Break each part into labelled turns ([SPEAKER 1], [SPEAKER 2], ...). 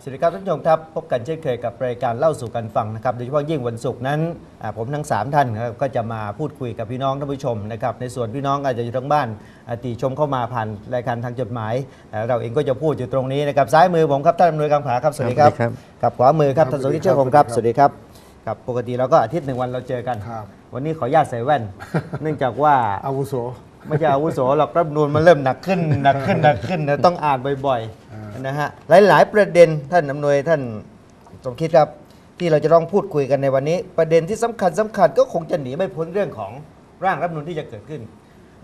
[SPEAKER 1] ครับสวัสดีครับท่านผู้ชมครับ พบกันเช่นเคยกับรายการเล่าสู่กันฟังนะครับโดยเฉพาะยิ่งวันศุกร์นั้นอ่าผมทั้ง 3 ท่านครับก็จะมาพูดคุยกับพี่น้องท่านผู้ชมนะครับในส่วนพี่น้องอาจจะอยู่ทางบ้านอ่าติชมเข้ามาผ่านรายการทางจดหมายอ่าเราเองก็จะพูดอยู่ตรงนี้นะครับซ้ายมือผมครับท่านอำนวยการผาครับสวัสดีครับ
[SPEAKER 2] ครับ
[SPEAKER 1] กับขวามือครับท่านสมคิดเชื่อคงครับ
[SPEAKER 3] ส
[SPEAKER 1] ส
[SPEAKER 3] วั
[SPEAKER 1] วั
[SPEAKER 3] ส
[SPEAKER 1] ส
[SPEAKER 3] ดี
[SPEAKER 1] ดี
[SPEAKER 3] ค
[SPEAKER 1] ค
[SPEAKER 3] รั
[SPEAKER 1] รับบครับปกติเราก็อาทิตย์หนึ่งวันเราเจอกัน
[SPEAKER 3] ครับ
[SPEAKER 1] วันนี้ขออนุญาตใส่แว่น เนื่องจากว่า
[SPEAKER 3] อาวุโส
[SPEAKER 1] ไม่ใช่อาวุโสหรอกรัฐธรรมนูนมันเริ่มหนักขึ้นหนักขึ้นหนักขึ้นนะต้องอ่านบ่อย
[SPEAKER 3] อ่า
[SPEAKER 1] ๆ นะฮะหลายๆ ประเด็นท่านอำนวยท่านสมคิดครับ ที่เราจะต้องพูดคุยกันในวันนี้ ประเด็นที่สำคัญสำคัญก็คงจะหนีไม่พ้นเรื่องของร่างรัฐธรรมนูนที่จะเกิดขึ้น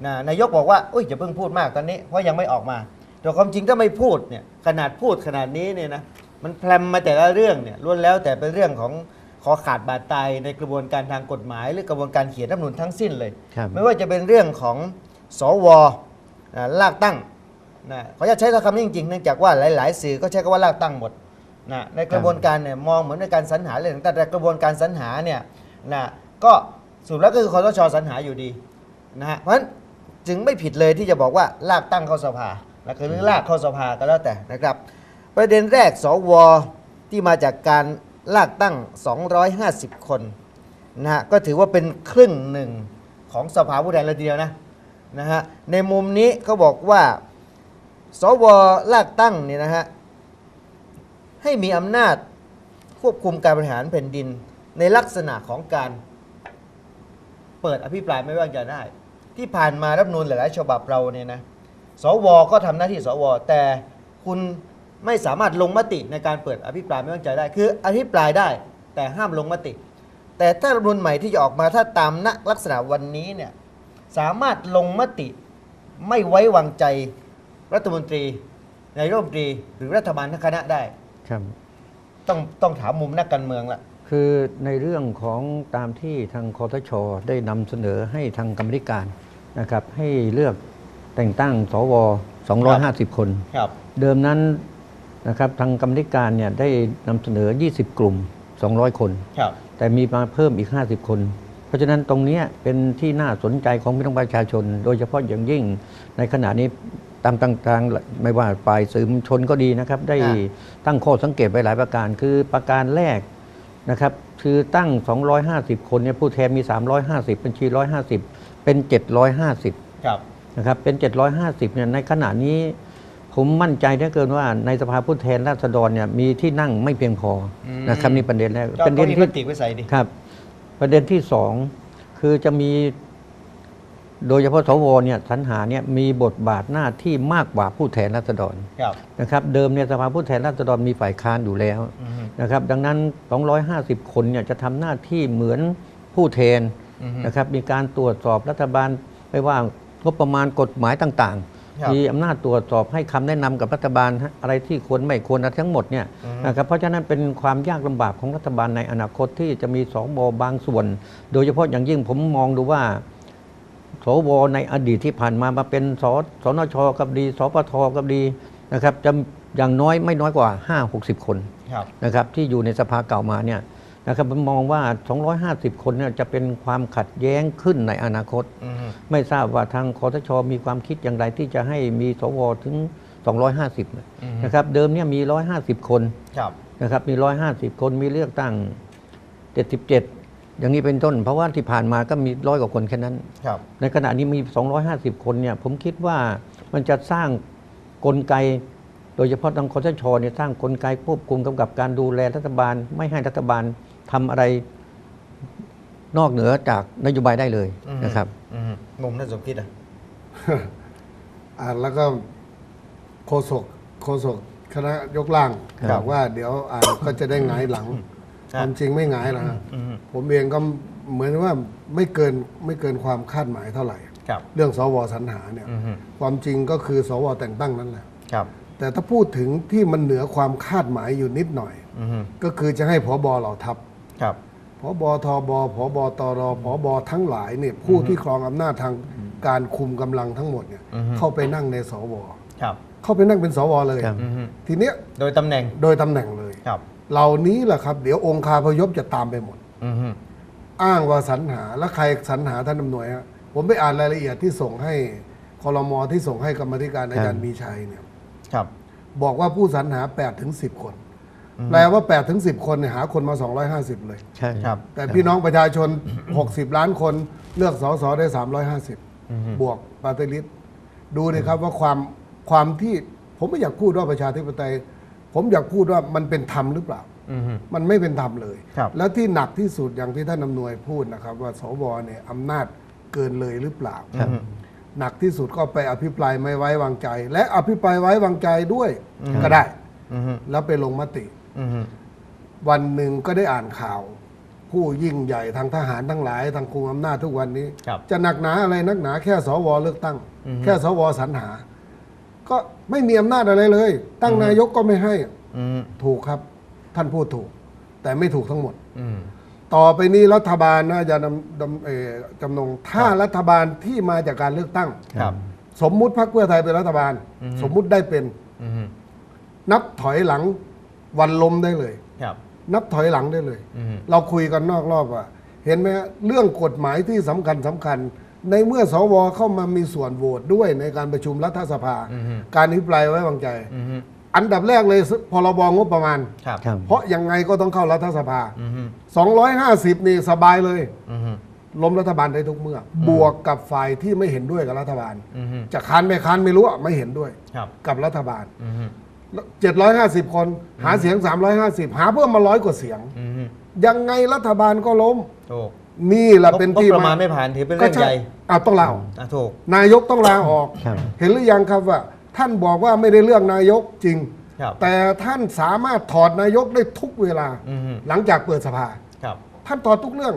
[SPEAKER 1] นะนายกบอกว่าอุ้ยอย่าเพิ่งพูดมากตอนนี้เพราะยังไม่ออกมาแต่ความจริงถ้าไม่พูดเนี่ยขนาดพูดขนาดนี้เนี่ยนะมันแพรมมาแต่ละเรื่องเนี่ยล้วนแล้วแต่เป็นเรื่องของขอขาดบาดตายในกระบวนการทางกฎหมาย หรือกระบวนการเขียนรัฐธรรมนูนทั้งสิ้นเลย
[SPEAKER 2] ครับ
[SPEAKER 1] ไม่ว่าจะเป็นเรื่องของสวอ่าลากตั้ง นะขออนุญาตใช้คำนี้จริงๆเนื่องจากว่าหลาย ๆ สื่อก็ใช้คำว่าลากตั้งหมดนะในกระบวนการเนี่ยมองเหมือนในการสรรหาเรื่อย่างๆแต่กระบวนการสรรหาเนี่ยนะก็สรุดแล้วก็คือคอสชสรรหาอยู่ดีนะฮะเพราะฉะนั้นจึงไม่ผิดเลยที่จะบอกว่าลากตั้งเข้าสภานะคือหรือลากเข้าสภาก็แล้วแต่นะครับ ประเด็นแรกสวที่มาจากการลากตั้ง 250 คนนะฮะก็ถือว่าเป็นครึ่งหนึ่งของสภาผู้แทนเลยทีเดียวนะนะฮะในมุมนี้เขาบอกว่า สวลากตั้งเนี่ยนะฮะให้มีอำนาจควบคุมการบริหารแผ่นดินในลักษณะของการเปิดอภิปรายไม่ไว้วางใจได้ ที่ผ่านมารัฐธรรมนูลหลายๆฉบับเราเนี่ยนะสวก็ทำหน้าที่สว แต่คุณไม่สามารถลงมติในการเปิดอภิปรายไม่ไว้วางใจได้ คืออภิปรายได้แต่ห้ามลงมติ แต่ถ้ารัฐมนูลใหม่ที่จะออกมาถ้าตามลักษณะวันนี้เนี่ยสามารถลงมติไม่ไว้วางใจ รัฐมนตรีนายกรัฐมนตรีหรือรัฐบาลทั้งคณะได้
[SPEAKER 2] ครับ
[SPEAKER 1] ต้องต้องถามมุมนักการเมืองละ
[SPEAKER 2] คือในเรื่องของตามที่ทางคอทช ได้นำเสนอให้ทางกรรมธิการนะครับ ให้เลือกแต่งตั้งสว250 คน
[SPEAKER 1] ครับ
[SPEAKER 2] เดิมนั้นนะครับทางกรรมธิการเนี่ยได้นำเสนอ 20 กลุ่ม 200 คน
[SPEAKER 1] ครับ
[SPEAKER 2] แต่มีมาเพิ่มอีก 50 คน เพราะฉะนั้นตรงเนี้ยเป็นที่น่าสนใจของพี่น้องประชาชน โดยเฉพาะอย่างยิ่งในขณะนี้ ตามต่างๆไม่ว่าฝ่ายสื่อมวลชนก็ดีนะครับ ได้ตั้งข้อสังเกตไว้หลายประการ คือประการแรกนะครับ คือตั้ง 250 คนเนี่ยผู้แทนมี 350 บัญชี 150 เป็น 750
[SPEAKER 1] ครับ
[SPEAKER 2] นะครับเป็น 750เนี่ยในขณะนี้ผมมั่นใจได้เกินว่าในสภาผู้แทนราษฎรเนี่ยมีที่นั่งไม่เพียงพออ
[SPEAKER 1] ม
[SPEAKER 2] นะครับนี่ประเด็นแรก
[SPEAKER 1] ก็
[SPEAKER 2] ประเด็น
[SPEAKER 1] มีม
[SPEAKER 2] ที่
[SPEAKER 1] ติไว้ใส่ดิ
[SPEAKER 2] ครับ ประเด็นที่สองคือจะมี โดยเฉพาะสวเนี่ยสรรหาเนี่ยมีบทบาทหน้าที่มากกว่าผู้แทนราษฎร
[SPEAKER 1] ครับ
[SPEAKER 2] นะครับเดิมเนี่ยสภาผู้แทนราษฎรมีฝ่ายค้านอยู่แล้ว
[SPEAKER 1] อือฮึ
[SPEAKER 2] นะครับดังนั้น 250 คนเนี่ยจะทำหน้าที่เหมือนผู้แทน
[SPEAKER 1] อือฮึ
[SPEAKER 2] นะครับมีการตรวจสอบรัฐบาลไม่ว่างบประมาณกฎหมายต่าง
[SPEAKER 1] ครับ
[SPEAKER 2] ๆ มีอำนาจตรวจสอบให้คำแนะนำกับรัฐบาลฮะอะไรที่ควรไม่ควรอะไรทั้งหมดเนี่ย
[SPEAKER 1] อือฮึ
[SPEAKER 2] นะครับเพราะฉะนั้นเป็นความยากลำบากของรัฐบาลในอนาคตที่จะมีสบางส่วน โดยเฉพาะอย่างยิ่งผมมองดูว่า สวในอดีตที่ผ่านมามาเป็นสสนชกับดี สปทกับดีนะครับจะอย่างน้อยไม่น้อยกว่า 5 60 คน
[SPEAKER 1] ครับ
[SPEAKER 2] นะครับที่อยู่ในสภาเก่ามาเนี่ยนะครับผมมองว่า 250 คนเนี่ยจะเป็นความขัดแย้งขึ้นในอนาคต
[SPEAKER 1] อือฮึ
[SPEAKER 2] ไม่ทราบว่าทางคอทชมีความคิดอย่างไรที่จะให้มีสวถึง 250 นะ
[SPEAKER 1] อือฮึ
[SPEAKER 2] นะครับ เดิมเนี่ยมี 150 คน
[SPEAKER 1] ครับ
[SPEAKER 2] นะครับมี 150 คนมีเลือกตั้ง 77 อย่างนี้เป็นต้น เพราะว่าที่ผ่านมาก็มีร้อยกว่าคนแค่นั้น
[SPEAKER 1] ครับ
[SPEAKER 2] ในขณะนี้มี 250 คนเนี่ยผมคิดว่ามันจะสร้างกลไก โดยเฉพาะทางคอสชเนี่ยสร้างกลไกควบคุมกำกับการดูแลรัฐบาล ไม่ให้รัฐบาลทำอะไรนอกเหนือจากนโยบายได้เลย
[SPEAKER 1] อือฮึ
[SPEAKER 2] นะครับ
[SPEAKER 1] อือฮึมุมท่านสมคิดอะ
[SPEAKER 3] อ่านแล้วก็โฆษกโฆษกคณะยกล่าง
[SPEAKER 2] ครับ
[SPEAKER 3] บอกว่าเดี๋ยวอ่านก็จะได้หงายหลัง
[SPEAKER 1] ครับ
[SPEAKER 3] ความจริงไม่หงายหรอกฮะ
[SPEAKER 1] อือฮึ
[SPEAKER 3] ผมเองก็เหมือนว่าไม่เกินไม่เกินความคาดหมายเท่าไหร่
[SPEAKER 1] ครับ
[SPEAKER 3] เรื่องสวสรรหาเนี่ย
[SPEAKER 1] อือฮึ
[SPEAKER 3] ความจริงก็คือสวแต่งตั้งนั่นแหละ
[SPEAKER 1] ครับ
[SPEAKER 3] แต่ถ้าพูดถึงที่มันเหนือความคาดหมายอยู่นิดหน่อย
[SPEAKER 1] อือฮึ
[SPEAKER 3] ก็คือจะให้ผบเหล่าทัพ
[SPEAKER 1] ครับ
[SPEAKER 3] พบทบพบตรพบทั้งหลายเนี่ยผู้ที่ครองอำนาจทางการคุมกำลังทั้งหมดเนี่ย
[SPEAKER 1] อือฮึ
[SPEAKER 3] เข้าไปนั่งในสว
[SPEAKER 1] ครับ
[SPEAKER 3] เข้าไปนั่งเป็นสวเลย
[SPEAKER 2] ครับ
[SPEAKER 1] อือฮึ
[SPEAKER 3] ทีเนี้ย
[SPEAKER 1] โดยตำแหน่ง
[SPEAKER 3] โดยตำแหน่งเลย
[SPEAKER 1] ครับ
[SPEAKER 3] เหล่านี้แหละครับ เดี๋ยวองค์คาพยพจะตามไปหมด
[SPEAKER 1] อือฮึ
[SPEAKER 3] อ้างว่าสรรหาแล้วใครสรรหาท่านอำนวยฮะผมไปอ่านรายละเอียดที่ส่งให้คอรมอที่ส่งให้กรรมาธิการอาจารย์มีชัยเนี่ย
[SPEAKER 1] ครับ
[SPEAKER 3] บอกว่าผู้สรรหา8ถึง10 คน แปลว่า8ถึง10 คนเนี่ยหาคนมา 250 เลย
[SPEAKER 2] ใช่
[SPEAKER 1] ครับ
[SPEAKER 3] แต่พี่น้องประชาชน 60 ล้านคนเลือกสสได้ 350 บวกปาร์ตี้ลิสต์ดูเลยครับว่าความความที่ผมไม่อยากพูดว่าประชาธิปไตย ผมอยากพูดว่ามันเป็นธรรมหรือเปล่า
[SPEAKER 1] อือฮึ
[SPEAKER 3] มันไม่เป็นธรรมเลย
[SPEAKER 1] ครับ
[SPEAKER 3] แล้วที่หนักที่สุดอย่างที่ท่านอำนวยพูดนะครับ ว่าสวเนี่ยอำนาจเกินเลยหรือเปล่า
[SPEAKER 2] ครับ
[SPEAKER 3] หนักที่สุดก็ไปอภิปรายไม่ไว้วางใจ และอภิปรายไว้วางใจด้วยก็ได้
[SPEAKER 1] อือฮึ
[SPEAKER 3] แล้วไปลงมติ
[SPEAKER 1] อือฮึ
[SPEAKER 3] วันหนึ่งก็ได้อ่านข่าว ผู้ยิ่งใหญ่ทางทหารทั้งหลาย ทางคุมอำนาจทุกวันนี้
[SPEAKER 1] ครับ
[SPEAKER 3] จะหนักหนาอะไรนักหนาแค่สวเลือกตั้ง แค่สวสรรหา ก็ไม่มีอำนาจอะไรเลย ตั้งนายกก็ไม่ให้
[SPEAKER 1] อืม
[SPEAKER 3] ถูกครับ ท่านพูดถูก แต่ไม่ถูกทั้งหมด
[SPEAKER 1] อืม
[SPEAKER 3] ต่อไปนี้รัฐบาลนะอาจารย์ดำดำเอ่อจำนงถ้ารัฐบาลที่มาจากการเลือกตั้ง
[SPEAKER 1] ครับ
[SPEAKER 3] สมมุติพรรคเพื่อไทยเป็นรัฐบาลสมมุติได้เป็น
[SPEAKER 1] อือฮึ
[SPEAKER 3] นับถอยหลังวันล้มได้เลย
[SPEAKER 1] ครับ
[SPEAKER 3] นับถอยหลังได้เลย
[SPEAKER 1] อือฮึ
[SPEAKER 3] เราคุยกันนอกรอบว่า เห็นไหมฮะเรื่องกฎหมายที่สำคัญสำคัญ ในเมื่อสวเข้ามามีส่วนโหวตด้วยในการประชุมรัฐสภา
[SPEAKER 1] อือฮึ
[SPEAKER 3] การอภิปรายไว้วางใจ
[SPEAKER 1] อือฮึ
[SPEAKER 3] อันดับแรกเลยพรบงบประมาณ
[SPEAKER 1] ครับ
[SPEAKER 2] ครับ
[SPEAKER 3] เพราะยังไงก็ต้องเข้ารัฐสภา
[SPEAKER 1] อือฮึ
[SPEAKER 3] 250 นี่สบายเลย
[SPEAKER 1] อือฮึ
[SPEAKER 3] ล้มรัฐบาลได้ทุกเมื่อ บวกกับฝ่ายที่ไม่เห็นด้วยกับรัฐบาล
[SPEAKER 1] อือฮึ
[SPEAKER 3] จะค้านไม่ค้านไม่รู้อะไม่เห็นด้วย
[SPEAKER 1] ครับ
[SPEAKER 3] กับรัฐบาล
[SPEAKER 1] อือฮึ
[SPEAKER 3] 750 คนหาเสียง 350 หาเพิ่มมาร้อยกว่าเสียง
[SPEAKER 1] อือฮึ
[SPEAKER 3] ยังไงรัฐบาลก็ล้ม
[SPEAKER 1] ถูก
[SPEAKER 3] นี่แหละเป็นที่
[SPEAKER 1] งบประมาณไม่ผ่านถือเป็นเรื่อง
[SPEAKER 3] ก็
[SPEAKER 1] ใหญ่
[SPEAKER 3] อ้าวต้องลาออก
[SPEAKER 1] อะถูก
[SPEAKER 3] นายกต้องลาออก
[SPEAKER 2] ครับ
[SPEAKER 3] เห็นหรือยังครับว่า ท่านบอกว่าไม่ได้เลือกนายกจริง
[SPEAKER 1] ครับ
[SPEAKER 3] แต่ท่านสามารถถอดนายกได้ทุกเวลา
[SPEAKER 1] อือฮึ
[SPEAKER 3] หลังจากเปิดสภา
[SPEAKER 1] ครับ
[SPEAKER 3] ท่านถอดทุกเรื่อง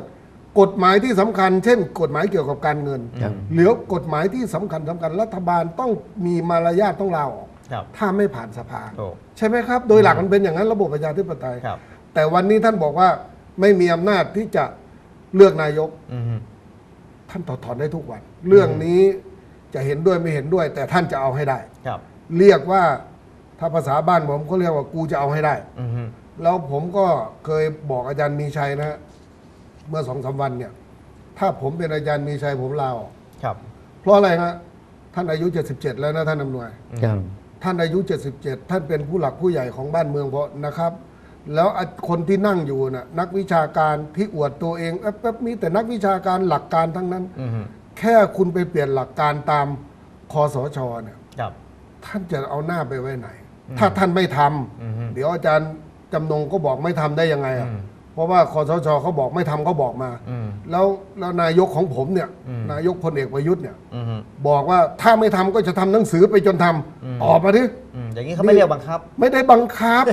[SPEAKER 3] กฎหมายที่สำคัญ เช่น กฎหมายเกี่ยวกับการเงิน
[SPEAKER 2] ครับ
[SPEAKER 3] เหลือกฎหมายที่สำคัญสำคัญรัฐบาลต้องมีมารยาทต้องลาออก
[SPEAKER 1] ครับ
[SPEAKER 3] ถ้าไม่ผ่านสภา
[SPEAKER 1] ถูก
[SPEAKER 3] ใช่ไหมครับ โดยหลักมันเป็นอย่างนั้นระบบประชาธิปไตย
[SPEAKER 1] ครับ
[SPEAKER 3] แต่วันนี้ท่านบอกว่าไม่มีอำนาจที่จะ เลือกนายก
[SPEAKER 1] อือฮึ
[SPEAKER 3] ท่านถอดถอนได้ทุกวัน เรื่องนี้จะเห็นด้วยไม่เห็นด้วย แต่ท่านจะเอาให้ได้
[SPEAKER 1] ครับ
[SPEAKER 3] เรียกว่าถ้าภาษาบ้านผมเขาเรียกว่ากูจะเอาให้ได้
[SPEAKER 1] อือฮึ
[SPEAKER 3] แล้วผมก็เคยบอกอาจารย์มีชัยนะฮะเมื่อสองสามวันเนี่ย ถ้าผมเป็นอาจารย์มีชัยผมลาออก
[SPEAKER 1] ครับ
[SPEAKER 3] เพราะอะไรฮะท่านอายุ 77 แล้วนะท่านอำนวย
[SPEAKER 2] ครับ
[SPEAKER 3] ท่านอายุ 77 ท่านเป็นผู้หลักผู้ใหญ่ของบ้านเมืองเพราะนะครับ แล้วคนที่นั่งอยู่น่ะนักวิชาการที่อวดตัวเองแป๊บๆมีแต่นักวิชาการหลักการทั้งนั้น
[SPEAKER 1] อือฮึ
[SPEAKER 3] แค่คุณไปเปลี่ยนหลักการตามคอสชเนี่ย
[SPEAKER 1] ครับ
[SPEAKER 3] ท่านจะเอาหน้าไปไว้ไหน ถ้าท่านไม่ทำ
[SPEAKER 1] อือฮึ
[SPEAKER 3] เดี๋ยวอาจารย์จำนงก็บอกไม่ทำได้ยังไงอะ
[SPEAKER 1] อืม
[SPEAKER 3] เพ ราะว่าคอสชเขาบอกไม่ทำเขาบอกมา
[SPEAKER 1] อืม
[SPEAKER 3] แล้วแล้วนายกของผมเนี่ย
[SPEAKER 1] อืม
[SPEAKER 3] นายกพลเอกประยุทธ์เนี่ย
[SPEAKER 1] อือฮึ
[SPEAKER 3] บอกว่าถ้าไม่ทำก็จะทำหนังสือไปจนทำ
[SPEAKER 1] อืม
[SPEAKER 3] ตอบมาดิ
[SPEAKER 1] อืมอย่างนี้เขาไม่เรียกบังคับ
[SPEAKER 3] ไม่ได้บังคับ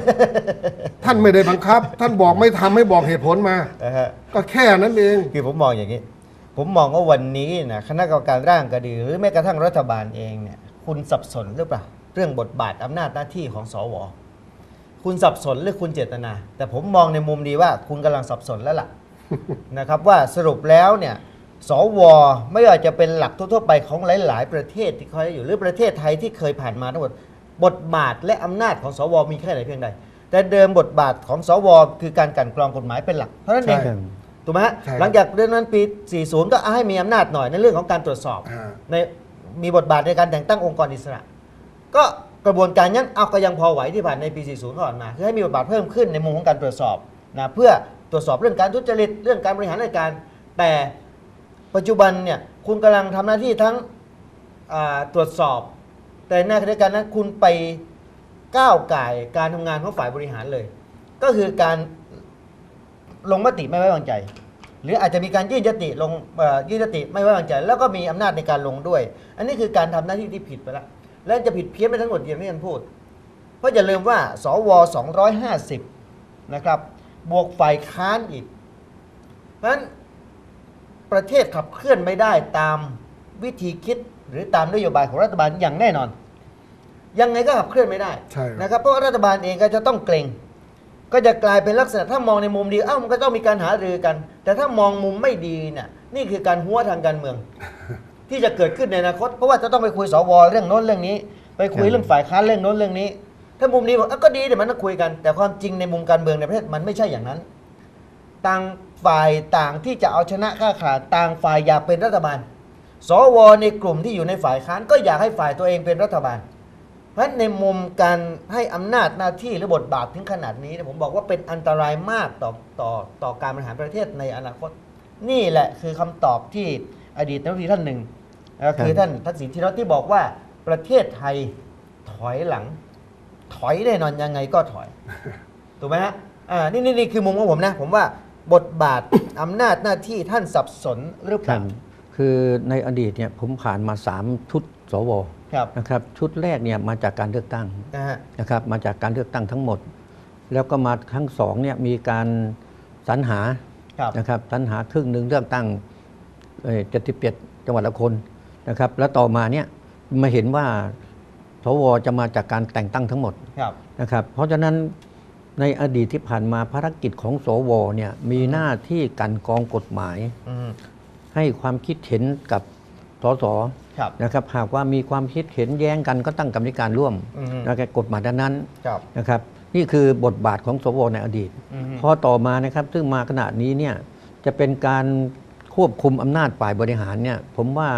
[SPEAKER 3] ท่านไม่ได้บังคับ ท่านบอกไม่ทำให้บอกเหตุผลมา
[SPEAKER 1] นะฮะ
[SPEAKER 3] ก็แค่นั้นเอง
[SPEAKER 1] คือผมมองอย่างนี้ ผมมองว่าวันนี้นะคณะกรรมการร่างก็ดี หรือแม้กระทั่งรัฐบาลเองเนี่ย คุณสับสนหรือเปล่า เรื่องบทบาทอำนาจหน้าที่ของสว คุณสับสนหรือคุณเจตนา แต่ผมมองในมุมดีว่าคุณกำลังสับสนแล้วล่ะ นะครับว่าสรุปแล้วเนี่ยสวไม่ว่าจะเป็นหลักทั่วๆไปของหลาย ๆ ประเทศที่เขาอยู่หรือประเทศไทยที่เคยผ่านมาทั้งหมดบทบาทและอำนาจของสวมีแค่ไหนเพียงใด แต่เดิมบทบาทของสวคือการกลันกรองกฎหมายเป็นหลักเท่านั้นเอง
[SPEAKER 3] ใช่
[SPEAKER 1] ถูกไหมฮะ
[SPEAKER 3] ใช่ครับ
[SPEAKER 1] หลังจากเรื่องนั้นปี 40 ก็ให้มีอำนาจหน่อยในเรื่องของการตรวจสอบ
[SPEAKER 3] อ่า
[SPEAKER 1] ในมีบทบาทในการแต่งตั้งองค์กรอิสระ ก็ กระบวนการนั้นเอาก็ยังพอไหวที่ผ่านในปี 40 ก่อนมาคือให้มีบทบาทเพิ่มขึ้นในมุมของการตรวจสอบนะเพื่อตรวจสอบเรื่องการทุจริตเรื่องการบริหารราชการ แต่ปัจจุบันเนี่ยคุณกำลังทำหน้าที่ทั้งตรวจสอบ แต่ในขณะเดียวกันนั้นคุณไปก้าวไก่การทำงานของฝ่ายบริหารเลย ก็คือการลงมติไม่ไว้วางใจ หรืออาจจะมีการยื่นยติลงยื่นยติไม่ไว้วางใจ แล้วก็มีอำนาจในการลงด้วย อันนี้คือการทำหน้าที่ที่ผิดไปแล้ว และจะผิดเพี้ยนไปทั้งหมดอย่างที่ท่านพูด เพราะอย่าลืมว่า สว 250 นะครับ บวกฝ่ายค้านอีก เพราะฉะนั้นประเทศขับเคลื่อนไม่ได้ตามวิธีคิดหรือตามนโยบายของรัฐบาลอย่างแน่นอน ยังไงก็ขับเคลื่อนไม่ได้
[SPEAKER 3] ใช่ครับ
[SPEAKER 1] นะครับ เพราะว่ารัฐบาลเองก็จะต้องเกรง ก็จะกลายเป็นลักษณะถ้ามองในมุมดีเอ้ามันก็ต้องมีการหารือกัน แต่ถ้ามองมุมไม่ดีเนี่ยนี่คือการหัวทางการเมือง ที่จะเกิดขึ้นในอนาคตเพราะว่าจะต้องไปคุยสวเรื่องโน้นเรื่องนี้ ไปคุยเรื่องฝ่ายค้านเรื่องโน้นเรื่องนี้ ถ้ามุมนี้บอกก็ดีเดี๋ยวมันต้องคุยกัน แต่ความจริงในมุมการเมืองในประเทศมันไม่ใช่อย่างนั้น ต่างฝ่ายต่างที่จะเอาชนะข้าขาดต่างฝ่ายอยากเป็นรัฐบาล สวในกลุ่มที่อยู่ในฝ่ายค้านก็อยากให้ฝ่ายตัวเองเป็นรัฐบาล เพราะในมุมการให้อำนาจหน้าที่หรือบทบาทถึงขนาดนี้นะผมบอกว่าเป็นอันตรายมากต่อต่อต่อการบริหารประเทศในอนาคต นี่แหละคือคำตอบที่ อดีตนายกรัฐมนตรีท่านหนึ่งก็คือ
[SPEAKER 2] ครับ
[SPEAKER 1] ท่านทักษิณชินวัตรที่บอกว่าประเทศไทยถอยหลัง ถอยแน่นอนยังไงก็ถอยถูกไหมฮะอ่านี่นี่นี่คือมุมของผมนะ ผมว่าบทบาท อำนาจหน้าที่ท่านสับสนหรือเป
[SPEAKER 2] ครั
[SPEAKER 1] ล่า
[SPEAKER 2] บคือในอดีตเนี่ยผมผ่านมาสามชุดสว
[SPEAKER 1] ครับ
[SPEAKER 2] นะครับชุดแรกเนี่ยมาจากการเลือกตั้ง
[SPEAKER 1] นะฮะ
[SPEAKER 2] นะครับมาจากการเลือกตั้งทั้งหมด แล้วก็มาครั้งสองเนี่ยมีการสรรหา
[SPEAKER 1] ครับ
[SPEAKER 2] นะครับสรรหาครึ่งหนึ่งเลือกตั้ง เจ็ดสิบเจ็ดจังหวัดละคนนะครับ แล้วต่อมาเนี่ยมาเห็นว่าสวจะมาจากการแต่งตั้งทั้งหมด
[SPEAKER 1] ครับ
[SPEAKER 2] นะครับ เพราะฉะนั้นในอดีตที่ผ่านมาภารกิจของสวเนี่ยมีหน้าที่กลันกรองกฎหมาย
[SPEAKER 1] อืม
[SPEAKER 2] ให้ความคิดเห็นกับสส
[SPEAKER 1] ครับ
[SPEAKER 2] นะครับ หากว่ามีความคิดเห็นแย้งกันก็ตั้งกรรมการร่วม
[SPEAKER 1] อืม
[SPEAKER 2] นะครับกฎหมายนั้น
[SPEAKER 1] ครับ
[SPEAKER 2] ๆนะครับ นี่คือบทบาทของสวในอดีต
[SPEAKER 1] อืม
[SPEAKER 2] พอต่อมานะครับ ซึ่งมาขณะนี้เนี่ยจะเป็นการ ควบคุมอำนาจฝ่ายบริหารเนี่ยผมว่า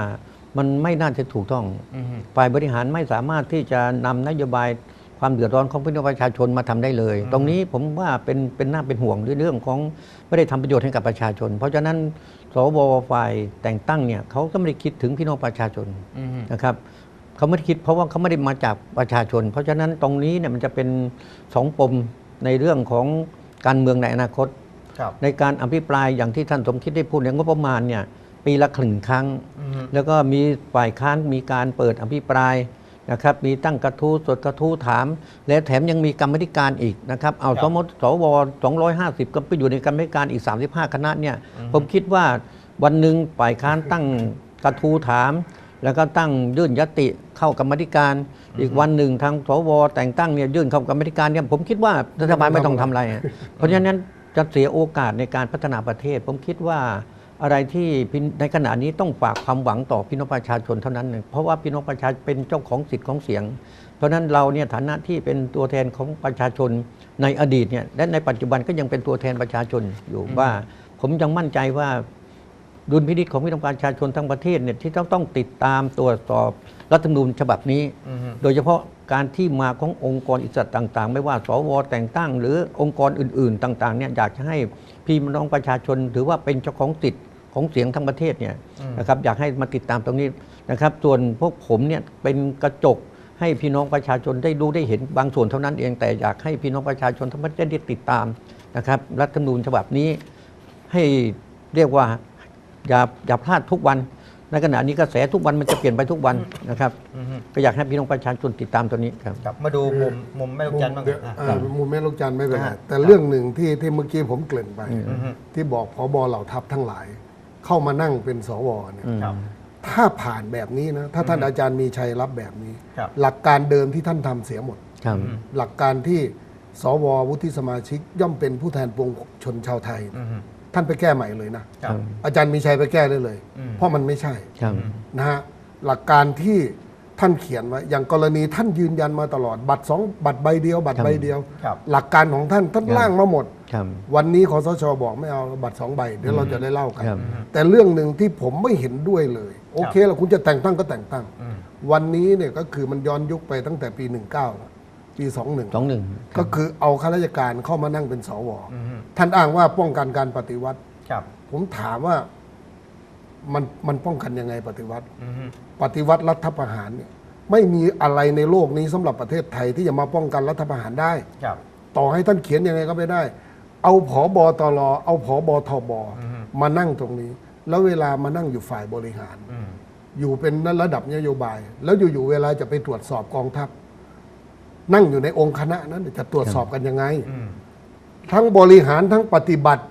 [SPEAKER 2] มันไม่น่าจะถูกต้อง
[SPEAKER 1] อืม
[SPEAKER 2] ฝ่ายบริหารไม่สามารถที่จะนำนโยบายความเดือดร้อนของพี่น้องประชาชนมาทำได้เลย ตรงนี้ผมว่าเป็นเป็นหน้าเป็นห่วงด้วยเรื่องของไม่ได้ทำประโยชน์ให้กับประชาชน เพราะฉะนั้นสวฝ่ายแต่งตั้งเนี่ยเขาก็ไม่ได้คิดถึงพี่น้องประชาชน
[SPEAKER 1] อืม
[SPEAKER 2] นะครับเขาไม่ได้คิดเพราะว่าเขาไม่ได้มาจากประชาชน เพราะฉะนั้นตรงนี้เนี่ยมันจะเป็นสองปมในเรื่องของการเมืองในอนาคต
[SPEAKER 1] ครับ
[SPEAKER 2] ในการอภิปรายอย่างที่ท่านสมคิดได้พูดในงบประมาณเนี่ยปีละหนึ่งครั้ง
[SPEAKER 1] อืม
[SPEAKER 2] แล้วก็มีฝ่ายค้านมีการเปิดอภิปรายนะครับมีตั้งกระทู้สดกระทู้ถาม และแถมยังมีกรรมธิการอีกนะครับเอา
[SPEAKER 1] ครับ
[SPEAKER 2] สมมติสว250 ก็ไปอยู่ในกรรมธิการอีก 35 คณะเนี่ยผมคิดว่าวันหนึ่งฝ่ายค้านตั้งกระทู้ถาม แล้วก็ตั้งยื่นยติเข้ากรรมธิการ อีกวันหนึ่งทางสวแต่งตั้งเนี่ยยื่นเข้ากรรมธิการเนี่ยผมคิดว่ารัฐบาลไม่ต้องทำอะไรอะเพราะฉะนั้น จะเสียโอกาสในการพัฒนาประเทศ ผมคิดว่าอะไรที่พี่ในขณะนี้ต้องฝากความหวังต่อพี่น้องประชาชนเท่านั้นเองเพราะว่าพี่น้องประชาชนเป็นเจ้าของสิทธิ์ของเสียง เพราะฉะนั้นเราเนี่ยฐานะที่เป็นตัวแทนของประชาชนในอดีตเนี่ยและในปัจจุบันก็ยังเป็นตัวแทนประชาชนอยู่ว่า ผมยังมั่นใจว่าดุลพินิจของพี่น้องประชาชนทั้งประเทศเนี่ยที่ต้องต้องติดตามตรวจสอบ รัฐธรรมนูญฉบับนี้
[SPEAKER 1] อืม
[SPEAKER 2] โดยเฉพาะการที่มาขององค์กรอิสระต่าง ๆ ไม่ว่าสวแต่งตั้ง หรือองค์กรอื่น ๆ ต่างๆเนี่ยอยากจะให้พี่น้องประชาชนถือว่าเป็นเจ้าของสิทธิ์ของเสียงทั้งประเทศเนี่ยนะครับอยากให้มาติดตามตรงนี้นะครับ ส่วนพวกผมเนี่ยเป็นกระจกให้พี่น้องประชาชนได้รู้ได้เห็นบางส่วนเท่านั้นเองแต่อยากให้พี่น้องประชาชนทั้งประเทศได้ติดตามนะครับรัฐธรรมนูญฉบับนี้ให้เรียกว่าอย่าอย่าพลาดทุกวัน ในขณะนี้กระแสทุกวันมันจะเปลี่ยนไปทุกวันนะครับ
[SPEAKER 1] อืม
[SPEAKER 2] ก็อยากให้พี่น้องประชาชนติดตามตัวนี้ครับ
[SPEAKER 1] ครับมาดูมุมมุมแม่ลูกจันทร์บ้าง
[SPEAKER 3] เดี๋ยว
[SPEAKER 1] อะ
[SPEAKER 3] อ่า
[SPEAKER 1] ครับ
[SPEAKER 3] มุมแม่ลูกจันทร์ไม่เป็นไร
[SPEAKER 1] อ่า
[SPEAKER 3] แต่เรื่องหนึ่งที่ที่เมื่อกี้ผมเกริ่นไป
[SPEAKER 2] อืม
[SPEAKER 3] ที่บอกพอบอเหล่าทัพทั้งหลาย เข้ามานั่งเป็นสวเนี่ย
[SPEAKER 2] อืม
[SPEAKER 1] ครับ
[SPEAKER 3] ถ้าผ่านแบบนี้นะ ถ้าท่านอาจารย์มีชัยรับแบบนี้
[SPEAKER 1] ครับ
[SPEAKER 3] หลักการเดิมที่ท่านทำเสียหมด
[SPEAKER 2] ครับ
[SPEAKER 3] หลักการที่สววุฒิสมาชิกย่อมเป็นผู้แทนปวงชนชาวไทย
[SPEAKER 1] อืม
[SPEAKER 3] ท่านไปแก้ใหม่เลยนะ
[SPEAKER 1] ครับ
[SPEAKER 3] อาจารย์มีชัยไปแก้ได้เลย
[SPEAKER 1] อืม
[SPEAKER 3] เพราะมันไม่ใช่
[SPEAKER 2] ครับ
[SPEAKER 3] นะฮะหลักการที่ท่านเขียนไว้อย่างกรณีท่านยืนยันมาตลอด บัตรสองบัตรใบเดียว บัตรใบเดียว
[SPEAKER 1] ครับ
[SPEAKER 3] หลักการของท่านท่าน
[SPEAKER 2] ครับ
[SPEAKER 3] ร่างมาหมด
[SPEAKER 2] ครับ
[SPEAKER 3] วันนี้คอสชบอกไม่เอาบัตรสองใบเดี๋ยวเราจะได้เล่ากัน
[SPEAKER 2] ครับ
[SPEAKER 3] แต่เรื่องหนึ่งที่ผมไม่เห็นด้วยเลย โอเคแล้วคุณจะแต่งตั้งก็แต่งตั้ง
[SPEAKER 1] อืม
[SPEAKER 3] วันนี้เนี่ยก็คือมันย้อนยุคไปตั้งแต่ปี 19แล้ว ปี 21
[SPEAKER 2] สองหนึ่ง
[SPEAKER 3] ก็คือเอาข้าราชการเข้ามานั่งเป็นสว
[SPEAKER 1] อืม
[SPEAKER 3] ท่านอ้างว่าป้องกันการปฏิวัติ
[SPEAKER 1] ครับ
[SPEAKER 3] ผมถามว่ามันมันป้องกันยังไงปฏิวัติ
[SPEAKER 1] อืม
[SPEAKER 3] ปฏิวัติรัฐประหารเนี่ยไม่มีอะไรในโลกนี้สำหรับประเทศไทยที่จะมาป้องกันรัฐประหารได้
[SPEAKER 1] ครับ
[SPEAKER 3] ต่อให้ท่านเขียนยังไงก็ไม่ได้ เอาผอบอตรเอาผอบอทบ
[SPEAKER 1] อืม
[SPEAKER 3] มานั่งตรงนี้ แล้วเวลามานั่งอยู่ฝ่ายบริหาร
[SPEAKER 1] อืม
[SPEAKER 3] อยู่เป็นระดับนโยบาย แล้วอยู่ๆเวลาจะไปตรวจสอบกองทัพ นั่งอยู่ในองค์คณะนั้นจะตรวจสอบกันยังไง
[SPEAKER 1] อืม
[SPEAKER 3] ทั้งบริหารทั้งปฏิบัติ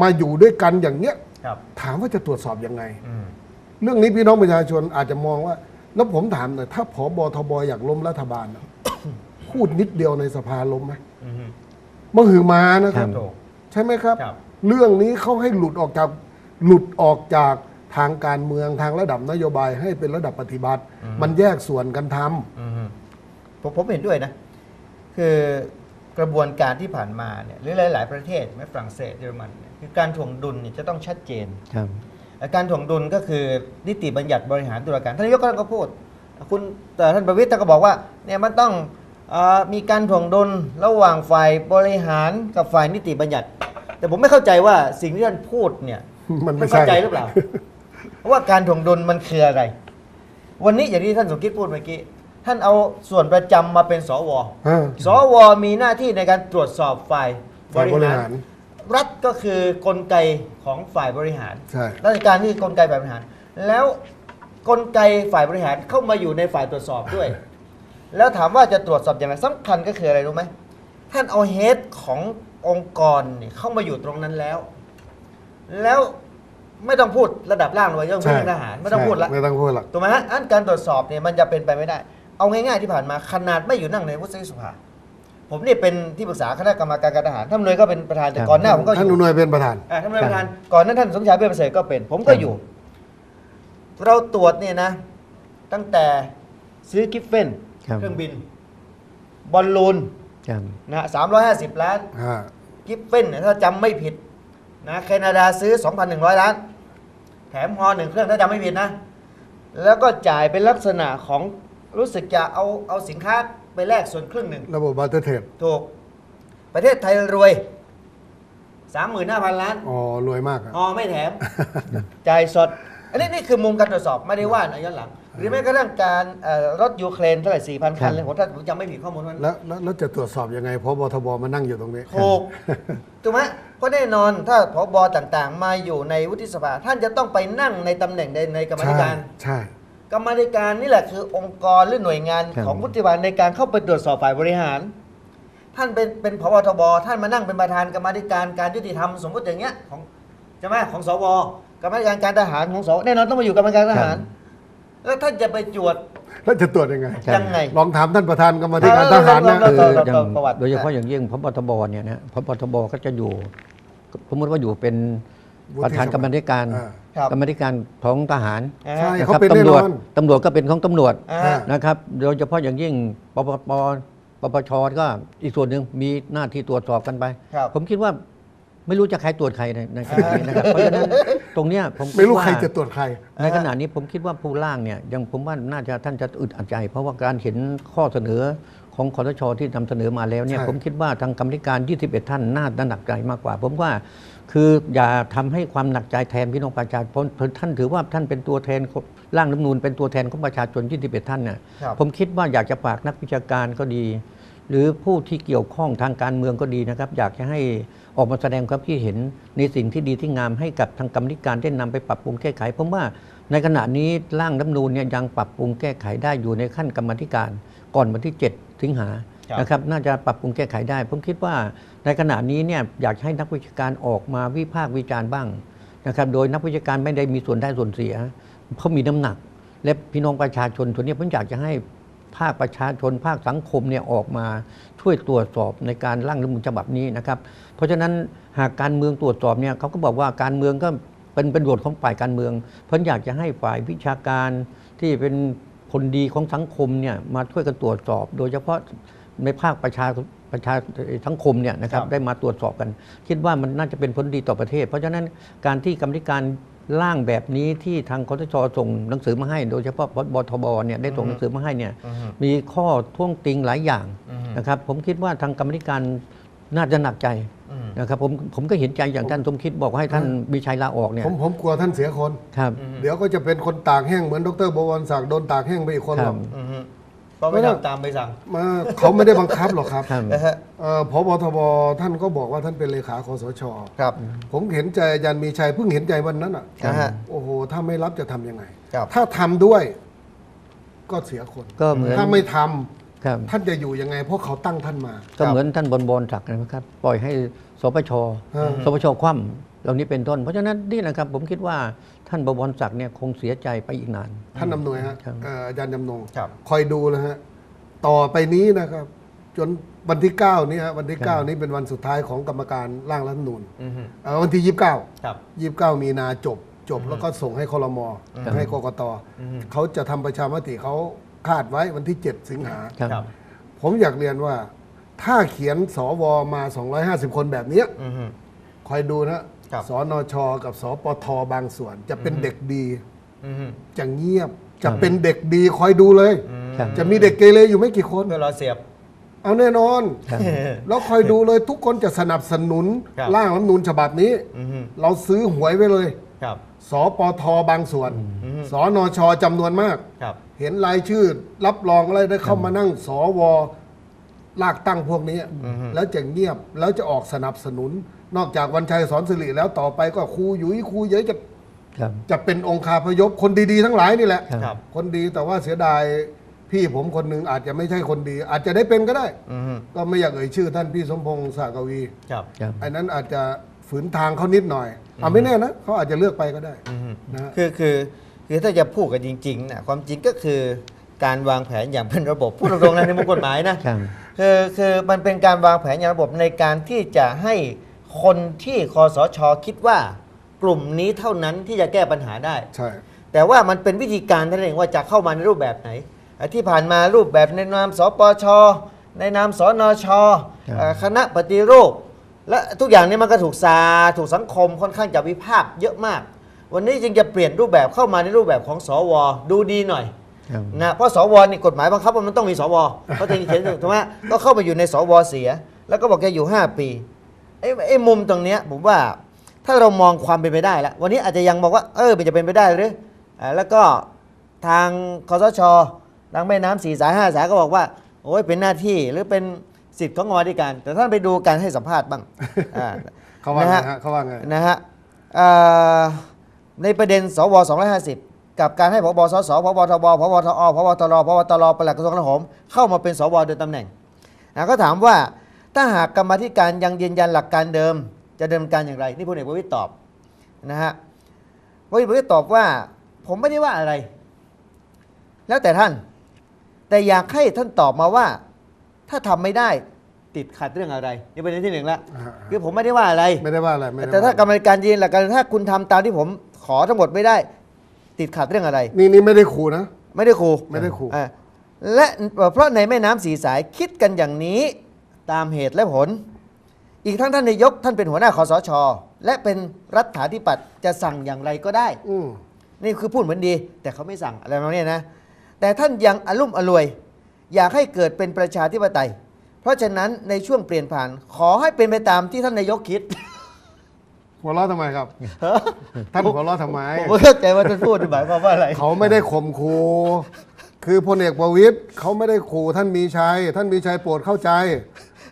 [SPEAKER 3] มาอยู่ด้วยกันอย่างเนี้ย
[SPEAKER 1] ครับ
[SPEAKER 3] ถามว่าจะตรวจสอบยังไง
[SPEAKER 1] อืม
[SPEAKER 3] เรื่องนี้พี่น้องประชาชนอาจจะมองว่า แล้วผมถามหน่อยถ้าผอบอทบอยากล้มรัฐบาลน่ะพูดนิดเดียวในสภาล้มไหม
[SPEAKER 1] อืม
[SPEAKER 3] มหือมานะครับ
[SPEAKER 1] ถูก
[SPEAKER 3] ใช่ไหมครับ
[SPEAKER 1] ครับ
[SPEAKER 3] เรื่องนี้เขาให้หลุดออกจากหลุดออกจากทางการเมืองทางระดับนโยบายให้เป็นระดับปฏิบัติ มันแยกส่วนกันทำ
[SPEAKER 1] อืม ผมผมเห็นด้วยนะ คือกระบวนการที่ผ่านมาเนี่ยหรือหลาย ๆ ประเทศแม้ฝรั่งเศสเยอรมันเนี่ยคือการถ่วงดุลเนี่ยจะต้องชัดเจน
[SPEAKER 2] ครับ
[SPEAKER 1] การถ่วงดุลก็คือนิติบัญญัติบริหารตุลาการท่านนายกก็พูด คุณแต่ท่านประวิตรท่านก็บอกว่าเนี่ยมันต้องเออมีการถ่วงดุลระหว่างฝ่ายบริหารกับฝ่ายนิติบัญญัติ แต่ผมไม่เข้าใจว่าสิ่งที่ท่านพูดเนี่ย
[SPEAKER 3] มันไม่
[SPEAKER 1] ท่าน
[SPEAKER 3] ใช่
[SPEAKER 1] เข้าใจหรือเปล่าเพราะว่าการถ่วงดุลมันคืออะไร วันนี้อย่างที่ท่านสมคิดพูดเมื่อกี้ ท่านเอาส่วนประจำมาเป็นสว
[SPEAKER 3] เออ
[SPEAKER 1] สวมีหน้าที่ในการตรวจสอบฝ่ายบ
[SPEAKER 3] ฝ่าย
[SPEAKER 1] ริ
[SPEAKER 3] บริ
[SPEAKER 1] หา
[SPEAKER 3] หาร ร
[SPEAKER 1] รัฐก็คือกลไกของฝ่ายบริหาร
[SPEAKER 3] ใช่
[SPEAKER 1] ราชการนี่คือกลไกฝ่ายบริหาร แล้วกลไกฝ่ายบริหารเข้ามาอยู่ในฝ่ายตรวจสอบด้วย แล้วถามว่าจะตรวจสอบอย่างไรสำคัญก็คืออะไรรู้ไหมท่านเอาเฮดขององค์กรเนี่ยเข้ามาอยู่ตรงนั้นแล้ว แล้วไม่ต้องพูดระดับล่างเลยเรื่อง
[SPEAKER 3] ใช่
[SPEAKER 1] ทหารไม่ต้องพูดละ
[SPEAKER 3] ไม่ต้องพูดหรอก
[SPEAKER 1] ถูกไหมฮะอันการตรวจสอบเนี่ยมันจะเป็นไปไม่ได้ เอาง่ายๆที่ผ่านมาขนาดไม่อยู่นั่งในวุฒิสภา ผมนี่เป็นที่ปรึกษาคณะกรรมการการทหารท่านหนวยก็เป็นประธานแต่
[SPEAKER 2] ครับ
[SPEAKER 1] ก่อนหน้าผมก็อ
[SPEAKER 3] ท่าน
[SPEAKER 1] ยู่
[SPEAKER 3] อุนวยเป็นประธาน
[SPEAKER 1] อ่าท่านประธานก่อนนั้นท่านสมชายเพื่อประเสริฐก็เป็น ผมก็อยู่ เราตรวจเนี่ยนะ ตั้งแต่ซื้อกิฟเฟน
[SPEAKER 2] ครับ
[SPEAKER 1] เครื่องบิน บอลลูน
[SPEAKER 2] ครับ
[SPEAKER 1] นะสามร้อยห้าสิบล้าน
[SPEAKER 3] อ่า
[SPEAKER 1] กิฟเฟนเนี่ยถ้าจำไม่ผิดนะแคนาดาซื้อ 2,100 ล้าน แถมฮอหนึ่งเครื่องถ้าจำไม่ผิดนะ แล้วก็จ่ายเป็นลักษณะของ รู้สึกจะเอาเอาสินค้าไปแลกส่วนครึ่งหนึ่ง
[SPEAKER 3] ระบบบาร์เตอร์เทรด
[SPEAKER 1] ถูก ประเทศไทยรวย 35,000 ล้าน
[SPEAKER 3] อ๋อ รวยมากอะ
[SPEAKER 1] ฮอไม่แถม จ่ายสด อันนี้นี่คือมุมการตรวจสอบไม่ได้ว่านะย้อนหลัง หรือแม้กระทั่งการเอ่อรถยูเครนเท่าไหร่4,000 คันเลยผมถ้าผมจำไม่ผิดข้อมูลนั้น
[SPEAKER 3] แล้วแล้วแล้วจะตรวจสอบยังไง เพราะบทบมานั่งอยู่ตรงนี้
[SPEAKER 1] ถูกถูกไหมเพราะแน่นอนถ้าพบต่างๆ มาอยู่ในวุฒิสภาท่านจะต้องไปนั่งในตำแหน่งในในกรรมาธิ
[SPEAKER 3] ใช่
[SPEAKER 1] การ
[SPEAKER 3] ใช่
[SPEAKER 1] กรรมาธิการนี่แหละคือองค์กรหรือหน่วยงาน
[SPEAKER 2] ครับ
[SPEAKER 1] ของวุฒิบาลในการเข้าไปตรวจสอบฝ่ายบริหาร ท่านเป็นเป็นพบทบท่านมานั่งเป็นประธานกรรมาธิการการยุติธรรมสมมติอย่างเงี้ยของใช่ไหมของสวกรรมาธิการการทหารของสวแน่นอนต้องมาอยู่กรรมาธิการทหาร แล้วท่านจะไปจวด
[SPEAKER 3] แล้วจะตรวจยังไง
[SPEAKER 2] ครับ
[SPEAKER 1] ยังไง
[SPEAKER 3] ลองถามท่านประธานกรรมาธิการ
[SPEAKER 1] เออ
[SPEAKER 3] ทหารนะ
[SPEAKER 1] เออ
[SPEAKER 2] คือ
[SPEAKER 1] เออ
[SPEAKER 2] อย่าง
[SPEAKER 1] ประวัติ
[SPEAKER 2] โดยเฉพาะอย่างยิ่งพบทบเนี่ยนะพบทบก็จะอยู่ สมมติว่าอยู่เป็น
[SPEAKER 3] วุฒิ
[SPEAKER 2] ประธานกรรมาธิการ
[SPEAKER 3] อ่า
[SPEAKER 1] ครับ
[SPEAKER 2] กรรมาธิการของทหาร
[SPEAKER 1] อ่า
[SPEAKER 3] ใช่
[SPEAKER 2] นะ
[SPEAKER 3] เขา
[SPEAKER 2] ครับ
[SPEAKER 3] เป็นแน่
[SPEAKER 2] ตำร
[SPEAKER 3] น
[SPEAKER 2] ว
[SPEAKER 3] อ
[SPEAKER 2] จ
[SPEAKER 3] น
[SPEAKER 2] ตำรวจก็เป็นของตำรวจ
[SPEAKER 1] อ่า
[SPEAKER 2] นะครับโดยเฉพาะอย่างยิ่งปปปปปชก็อีกส่วนหนึ่งมีหน้าที่ตรวจสอบกันไป
[SPEAKER 1] ครับ
[SPEAKER 2] ผมคิดว่าไม่รู้จะใครตรวจใครในในขณะนี้นะครับเพราะฉะนั้นตรงเนี้ยผมด
[SPEAKER 3] ไม่รู้
[SPEAKER 2] ว่า
[SPEAKER 3] ใครจะตรวจใคร
[SPEAKER 2] ในขณะนี้ผมคิดว่าผู้ร่างเนี่ยยังผมว่าน่าจะท่านจะอึดอัดใจ เพราะว่าการเห็นข้อเสนอ ของคอสชที่นำเสนอมาแล้วเนี่ย
[SPEAKER 3] ใช่
[SPEAKER 2] ผมคิดว่าทางกรรมธิการ 21 ท่านน่าจะหนักใจมากกว่า ผมว่าคืออย่าทำให้ความหนักใจแทนพี่น้องประชาชนเพราะท่านถือว่าท่านเป็นตัวแทนของร่างรัฐธรรมนูญเป็นตัวแทนของประชาชน 21 ท่านเนี่ย
[SPEAKER 1] ครับ
[SPEAKER 2] ผมคิดว่าอยากจะฝากนักวิชาการก็ดี หรือผู้ที่เกี่ยวข้องทางการเมืองก็ดีนะครับ อยากจะให้ออกมาแสดงความคิดเห็นในสิ่งที่ดีที่งามให้กับทางกรรมธิการได้นำไปปรับปรุงแก้ไขผมว่าในขณะนี้ร่างรัฐธรรมนูญเนี่ยยังปรับปรุงแก้ไขได้อยู่ในขั้นกรรมธิการ ก่อนวันที่ 7 สิงหา
[SPEAKER 1] ครับ
[SPEAKER 2] นะครับน่าจะปรับปรุงแก้ไขได้ ผมคิดว่าในขณะนี้เนี่ยอยากให้นักวิชาการออกมาวิพากษ์วิจารณ์บ้างนะครับโดยนักวิชาการไม่ได้มีส่วนได้ส่วนเสียเขามีน้ำหนัก และพี่น้องประชาชนส่วนนี้ผมอยากจะให้ภาคประชาชนภาคสังคมเนี่ยออกมาช่วยตรวจสอบในการร่างรัฐธรรมนูญฉบับนี้นะครับ เพราะฉะนั้นหากการเมืองตรวจสอบเนี่ยเขาก็บอกว่าการเมืองก็เป็นประโยชน์ของฝ่ายการเมือง เพราะอยากจะให้ฝ่ายวิชาการที่เป็น คนดีของสังคมเนี่ยมาช่วยกันตรวจสอบ โดยเฉพาะในภาคประชาประชาสังคมเนี่ยนะครับ
[SPEAKER 1] ครับ
[SPEAKER 2] ได้มาตรวจสอบกัน คิดว่ามันน่าจะเป็นผลดีต่อประเทศ เพราะฉะนั้นการที่กรรมธิการร่างแบบนี้ที่ทางคอสชส่งหนังสือมาให้ โดยเฉพาะบทบเนี่ยได้ส่งหนังสือมาให้เนี่ย
[SPEAKER 1] อือฮึ
[SPEAKER 2] มีข้อท้วงติงหลายอย่าง
[SPEAKER 1] อือฮึ
[SPEAKER 2] นะครับผมคิดว่าทางกรรมธิการ น่าจะหนักใจ
[SPEAKER 1] อืม
[SPEAKER 2] นะครับผมผมก็เห็นใจอย่างท่านสมคิดบอกว่าให้ท่านมีชัยลาออกเนี่ย
[SPEAKER 3] ผมผมกลัวท่านเสียคน
[SPEAKER 2] ครับ
[SPEAKER 3] เดี๋ยวก็จะเป็นคนตากแห้งเหมือนดรบวรศักดิ์โดนตากแห้งไปอีกคนหรอก
[SPEAKER 2] ครับ
[SPEAKER 1] อือฮึเพราะไม่ทำตามไปสั่ง
[SPEAKER 3] มาเขาไม่ได้บังคับหรอกครับ
[SPEAKER 2] ครับ
[SPEAKER 1] นะฮะ
[SPEAKER 3] เอ่อพบทบท่านก็บอกว่าท่านเป็นเลขาคอสช
[SPEAKER 1] ครับ
[SPEAKER 3] ผมเห็นใจอาจารย์มีชัยเพิ่งเห็นใจวันนั้นอะ
[SPEAKER 1] นะฮะ
[SPEAKER 3] โอ้โหถ้าไม่รับจะทำยังไง
[SPEAKER 1] ครับ
[SPEAKER 3] ถ้าทำด้วย ก็เสียคน
[SPEAKER 2] ก็เหมือน
[SPEAKER 3] ถ้าไม่ทำ
[SPEAKER 2] ครับ
[SPEAKER 3] ท่านจะอยู่ยังไงเพราะเขาตั้งท่านมา
[SPEAKER 2] ก็เหมือนท่านบนบนศักดิ์นะครับ ปล่อยให้สปช
[SPEAKER 3] อืม
[SPEAKER 2] สปชคว่ำเหล่านี้เป็นต้น เพราะฉะนั้นนี่นะครับ ผมคิดว่าท่านบวรศักดิ์เนี่ยคงเสียใจไปอีกนาน
[SPEAKER 3] ท่านนำนวยฮะ
[SPEAKER 2] ครับ
[SPEAKER 3] เอ่ออาจารย์จำนง
[SPEAKER 1] ครับ
[SPEAKER 3] คอยดูนะฮะต่อไปนี้นะครับ จนวันที่ 9 นี้ฮะวันที่ 9 นี้เป็นวันสุดท้ายของกรรมการร่างรัฐธรรมนูญ
[SPEAKER 1] อือฮึ
[SPEAKER 3] เอ่อวันที่ 29
[SPEAKER 1] ครับ
[SPEAKER 3] 29 มีนาจบจบแล้วก็ส่งให้คอรมอ
[SPEAKER 2] ครับ
[SPEAKER 3] ให้กกต
[SPEAKER 1] อืม
[SPEAKER 3] เขาจะทำประชามติเขา คาดไว้วันที่ 7 สิงหา
[SPEAKER 2] ครับ
[SPEAKER 1] ครับ
[SPEAKER 3] ผมอยากเรียนว่า ถ้าเขียนสวมา 250 คนแบบเนี้ย
[SPEAKER 1] อือฮึ
[SPEAKER 3] คอยดูนะครับ สนช กับสปทบางส่วน จะเป็นเด็กดี
[SPEAKER 1] อือฮึ
[SPEAKER 3] จะเงียบ จะเป็นเด็กดีคอยดูเลย
[SPEAKER 2] ครับ
[SPEAKER 3] จะมีเด็กเกเรอยู่ไม่กี่คน
[SPEAKER 1] เพื่อรอเสียบ
[SPEAKER 3] เอาแน่นอน
[SPEAKER 2] ครับ
[SPEAKER 3] แล้วคอยดูเลยทุกคนจะสนับสนุน
[SPEAKER 1] ครับ
[SPEAKER 3] ร่างรัฐธรรมนูญฉบับนี้
[SPEAKER 1] อือฮึ
[SPEAKER 3] เราซื้อหวยไว้เลย
[SPEAKER 1] ครับ
[SPEAKER 3] สปทบางส่วน สนชจำนวนมาก
[SPEAKER 1] ครับ
[SPEAKER 3] เห็นรายชื่อ รับรองอะไรได้เข้ามานั่งสวลากตั้งพวกนี้ แล้วจะเงียบแล้วจะออกสนับสนุน นอกจากวันชัยสอนสิริแล้วต่อไปก็ครูหยุยครูเยอะจะ
[SPEAKER 2] ครับ
[SPEAKER 3] จะเป็นองคาพยพคนดีๆทั้งหลายนี่แหละ
[SPEAKER 2] ครับ
[SPEAKER 1] ครับ
[SPEAKER 3] คนดีแต่ว่าเสียดายพี่ผมคนหนึ่งอาจจะไม่ใช่คนดี อาจจะได้เป็นก็ได้
[SPEAKER 1] อือฮึ
[SPEAKER 3] ก็ไม่อยากเอ่ยชื่อท่านพี่สมพงษ์สากวี
[SPEAKER 1] ครับ
[SPEAKER 2] ครับ
[SPEAKER 3] อันนั้นอาจจะฝืนทางเขานิดหน่อย เอาไม่แน่นะเขาอาจจะเลือกไปก็ได้
[SPEAKER 1] อือฮึ
[SPEAKER 3] นะฮะ
[SPEAKER 1] คือคือคือถ้าจะพูดกันจริงๆนะความจริงก็คือการวางแผนอย่างเป็นระบบพูดตรงๆนะในมุมกฎหมายนะครับคือคือมันเป็นการวางแผนอย่างระบบในการที่จะให้คนที่คอสชคิดว่ากลุ่มนี้เท่านั้นที่จะแก้ปัญหาได้
[SPEAKER 3] ใช่
[SPEAKER 1] แต่ว่ามันเป็นวิธีการเท่านั้นเองว่าจะเข้ามาในรูปแบบไหนอะที่ผ่านมารูปแบบในนามสปชในนามสนช
[SPEAKER 2] ครับ
[SPEAKER 1] เอ่อคณะปฏิรูป และทุกอย่างนี้มันก็ถูกซาถูกสังคมค่อนข้างจะวิพากษ์เยอะมาก วันนี้จึงจะเปลี่ยนรูปแบบเข้ามาในรูปแบบของสว ดูดีหน่อย
[SPEAKER 2] ครับ
[SPEAKER 1] นะเพราะสวนี่กฎหมายบังคับว่ามันต้องมีสวเขาจะเขียนถูกไหมก็เข้าไปอยู่ในสวเสีย แล้วก็บอกจะอยู่ 5 ปีไอ้ไอ้มุมตรงเนี้ยผมว่าถ้าเรามองความเป็นไปได้แล้ววันนี้อาจจะยังมองว่าเออมันจะเป็นไปได้หรืออ่าแล้วก็ทางคอสชทางแม่น้ำสี่สายห้าสายก็บอกว่า โอ้ยเป็นหน้าที่หรือเป็น สิทธิ์ของกรรมาธิการ แต่ท่านไปดูการให้สัมภาษณ์บ้างอ่า
[SPEAKER 3] เขาว่าไง
[SPEAKER 1] นะฮะ
[SPEAKER 3] ฮะเขาว่าไง
[SPEAKER 1] นะฮะเอ่อในประเด็นสว250 กับการให้พบสสพบทบพบทอพบตรพบตรปลัดกระทรวงกลาโหมเข้ามาเป็นสวโดยตำแหน่งนะก็ถามว่าถ้าหากกรรมาธิการยังยืนยันหลักการเดิม จะดำเนินการอย่างไร นี่พลเอกประวิตยตอบนะฮะพลเอกประวิตยตอบว่า ผมไม่ได้ว่าอะไร แล้วแต่ท่าน แต่อยากให้ท่านตอบมาว่า ถ้าทำไม่ได้ติดขัดเรื่องอะไรนี่ประเด็นที่หนึ่งละ
[SPEAKER 3] อ่า
[SPEAKER 1] คือผมไม่ได้ว่าอะไร
[SPEAKER 3] ไม่ได้ว่าอะไรไม่ได้
[SPEAKER 1] แต่ถ้า
[SPEAKER 3] ว่
[SPEAKER 1] กรรมการยืนหลักการถ้าคุณทำตามที่ผมขอทั้งหมดไม่ได้ ติดขัดเรื่องอะไร
[SPEAKER 3] นี่นี่ไม่ได้ขู่นะ
[SPEAKER 1] ไม่ได้ครู
[SPEAKER 3] ไม่ได้ขู่
[SPEAKER 1] อ่าและเพราะในแม่น้ำสีสายคิดกันอย่างนี้ตามเหตุและผล อีกทั้งท่านนายกท่านเป็นหัวหน้าคอสช และเป็นรัฐาธิปัตย์จะสั่งอย่างไรก็ได้
[SPEAKER 3] อืม
[SPEAKER 1] นี่คือพูดเหมือนดี แต่เขาไม่สั่งอะไรประมาณนี้นะ แต่ท่านยังอารมุ่มอรวย อยากให้เกิดเป็นประชาธิปไตย เพราะฉะนั้นในช่วงเปลี่ยนผ่าน ขอให้เป็นไปตามที่ท่านนายกคิด
[SPEAKER 3] หัวเราะทำไมครับ ท่านหัวเราะทำไม
[SPEAKER 1] ผมไม่เข้าใจว่าท่านพูดหมายความว่าอะไร
[SPEAKER 3] เขาไม่ได้ข่มขู่คือพลเอกประวิตยเขาไม่ได้ขู่ท่านมีชัย ท่านมีชัยโปรดเข้าใจ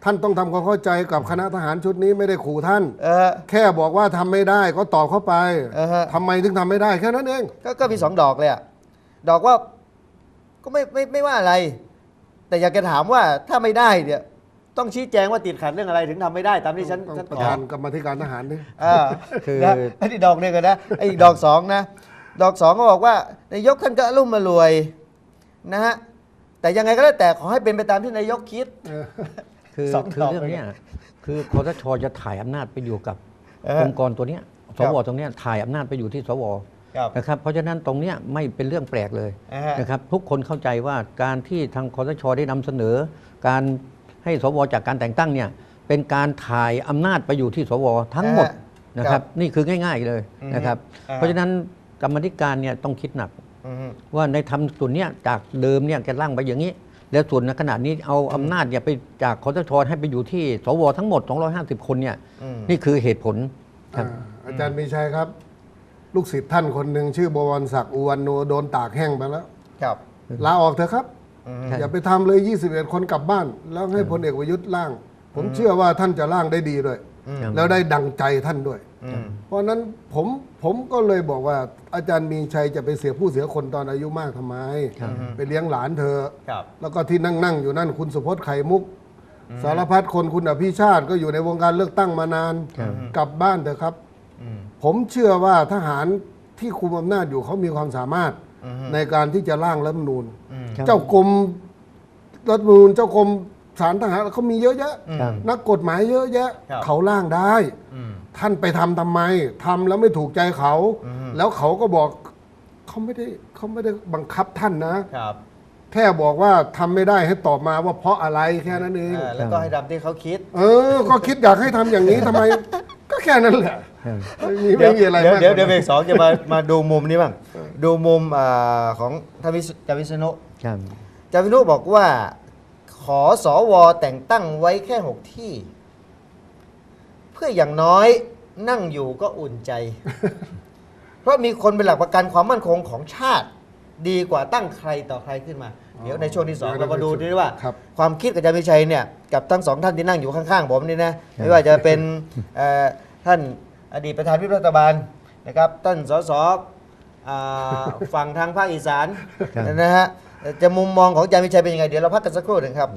[SPEAKER 3] ท่านต้องทำความเข้าใจกับคณะทหารชุดนี้ไม่ได้ขู่ท่าน
[SPEAKER 1] เออ
[SPEAKER 3] แค่บอกว่าทำไม่ได้ก็ตอบเข้าไป
[SPEAKER 1] อ่าฮะ
[SPEAKER 3] ทำไมถึงทำไม่ได้แค่นั้นเอง
[SPEAKER 1] ก็ก็มีสองดอกเลยอะดอกว่าก็ไม่ไม่ไม่ว่าอะไร แต่อยากจะถามว่าถ้าไม่ได้เนี่ยต้องชี้แจงว่าติดขัดเรื่องอะไรถึงทำไม่ได้ตามที่ฉัน
[SPEAKER 3] ต้อง
[SPEAKER 1] ฉัน
[SPEAKER 3] ประ
[SPEAKER 1] ขอ
[SPEAKER 3] ธานกรรมาธิการทหารนี่
[SPEAKER 1] อ่า
[SPEAKER 2] คือ
[SPEAKER 1] นะอันนี้ดอกหนึ่งอะนะไอ้อีกดอกสองนะ ดอกสองก็บอกว่านายกท่านก็อรุ่มมารวยนะฮะแต่ยังไงก็แล้วแต่ขอให้เป็นไปตามที่นายกคิด
[SPEAKER 2] คือ
[SPEAKER 1] สอง
[SPEAKER 2] คือ
[SPEAKER 1] ดอก
[SPEAKER 2] เรื่องเนี้ยคือคอสชจะถ่ายอำนาจไปอยู่กับ
[SPEAKER 1] เออ
[SPEAKER 2] องค์กรตัวเนี้ยส
[SPEAKER 1] ครับ
[SPEAKER 2] วตรงเนี้ยถ่ายอำนาจไปอยู่ที่สว
[SPEAKER 1] ครับ
[SPEAKER 2] นะครับเพราะฉะนั้นตรงเนี้ยไม่เป็นเรื่องแปลกเลย
[SPEAKER 1] อ่าฮะ
[SPEAKER 2] นะครับทุกคนเข้าใจว่าการที่ทางคอสชได้นำเสนอ การให้สวจากการแต่งตั้งเนี่ยเป็นการถ่ายอำนาจไปอยู่ที่สวทั้งหมด
[SPEAKER 1] อ่าฮะ
[SPEAKER 2] นะครับนี่คือง่าย ๆเลย
[SPEAKER 1] อือฮึ
[SPEAKER 2] นะครับ
[SPEAKER 1] อ่า
[SPEAKER 2] เพราะฉะนั้นกรรมธิการเนี่ยต้องคิดหนัก
[SPEAKER 1] อืม
[SPEAKER 2] ว่าในทำส่วนเนี้ยจากเดิมเนี่ยแกร่างไปอย่างนี้ แล้วส่วนในขณะนี้เอาอำนาจเนี่ยไปจากคอสชให้ไปอยู่ที่สวทั้งหมด 250 คนเนี่ย
[SPEAKER 1] อืม
[SPEAKER 2] นี่คือเหตุผลครับ
[SPEAKER 3] อ่าอาจารย์มีชัยครับ ลูกศิษย์ท่านคนหนึ่งชื่อบวรศักดิ์อุวันโนโดนตากแห้งไปแล้ว
[SPEAKER 1] ครับ
[SPEAKER 3] ลาออกเถอะครับ
[SPEAKER 1] อืม
[SPEAKER 3] อย่าไปทำเลย 21 คนกลับบ้าน แล้วให้พลเอกประยุทธ์ร่าง ผมเชื่อว่าท่านจะร่างได้ดีด้วย
[SPEAKER 2] ครับ
[SPEAKER 3] แล้วได้ดังใจท่านด้วย
[SPEAKER 1] อืม
[SPEAKER 3] เพราะฉะนั้นผมผมก็เลยบอกว่าอาจารย์มีชัยจะไปเสียผู้เสียคนตอนอายุมากทำไม
[SPEAKER 2] ครับ
[SPEAKER 3] ไปเลี้ยงหลานเธอะ
[SPEAKER 1] ครับ
[SPEAKER 3] แล้วก็ที่นั่งนั่งอยู่นั่นคุณสุพจน์ไข่มุก สารพัดคนคุณอภิชาติก็อยู่ในวงการเลือกตั้งมานาน
[SPEAKER 2] ครับ
[SPEAKER 3] กลับบ้านเถอะครับ
[SPEAKER 1] อืม
[SPEAKER 3] ผมเชื่อว่าทหารที่คุมอำนาจอยู่เขามีความสามารถ
[SPEAKER 1] อือฮึ
[SPEAKER 3] ในการที่จะร่างรัฐธรรมนูญ
[SPEAKER 1] อืม
[SPEAKER 2] ครับ
[SPEAKER 3] เจ้ากรมรัฐธรรมนูญเจ้ากรมสารทหารเขามีเยอะแยะ
[SPEAKER 2] ครับ
[SPEAKER 3] นักกฎหมายเยอะแยะ
[SPEAKER 1] ครับ
[SPEAKER 3] เขาร่างได้
[SPEAKER 1] อืม
[SPEAKER 3] ท่านไปทำทำไมทำแล้วไม่ถูกใจเขา
[SPEAKER 1] อือฮึ
[SPEAKER 3] แล้วเขาก็บอกเขาไม่ได้เขาไม่ได้บังคับท่านนะ
[SPEAKER 1] ครับ
[SPEAKER 3] แค่บอกว่าทำไม่ได้ให้ตอบมาว่าเพราะอะไรแค่นั้นเอง
[SPEAKER 1] อ่าแล้วก็ให้ดำที่เขาคิด
[SPEAKER 3] เออ ก็คิดอยากให้ทำอย่างนี้ทำไม ก็แค่นั้นแหละ
[SPEAKER 2] ครับ
[SPEAKER 3] ไม่มีไม่มีอะไร
[SPEAKER 1] เดี๋ยว
[SPEAKER 3] มาก
[SPEAKER 1] เดี๋ยว
[SPEAKER 3] ก
[SPEAKER 1] เดี๋ยว
[SPEAKER 3] ว่า
[SPEAKER 1] เบรกสองจะมามาดูมุมนี้บ้างดูมุมอ่าของทวิศจาวิษณุ
[SPEAKER 2] ครับ
[SPEAKER 1] จาวิษณุบอกว่า ขอสวแต่งตั้งไว้แค่หกที่ เพื่ออย่างน้อยนั่งอยู่ก็อุ่นใจ เพราะมีคนเป็นหลักประกันความมั่นคงของชาติ ดีกว่าตั้งใครต่อใครขึ้นมา เดี๋ยวในช่วงที่สอง
[SPEAKER 3] เดี๋ยว
[SPEAKER 1] เรามาดู
[SPEAKER 3] เดี๋ยว
[SPEAKER 1] ดีว่า
[SPEAKER 3] ครับ
[SPEAKER 1] ความคิดกับอาจารย์วิชัยเนี่ยกับทั้งสองท่านที่นั่งอยู่ข้างๆผมนี่นะไม่ว่าจะเป็นเอ่อท่าน อดีตประธานวิปรัฐบาลนะครับท่านสสอ่าฝั่งทางภาคอีสาน
[SPEAKER 2] ครับ
[SPEAKER 1] นะฮะจะมุมมองของอาจารย์วิชัยเป็นยังไง เดี๋ยวเราพักกันสักครู่หนึ่งครับ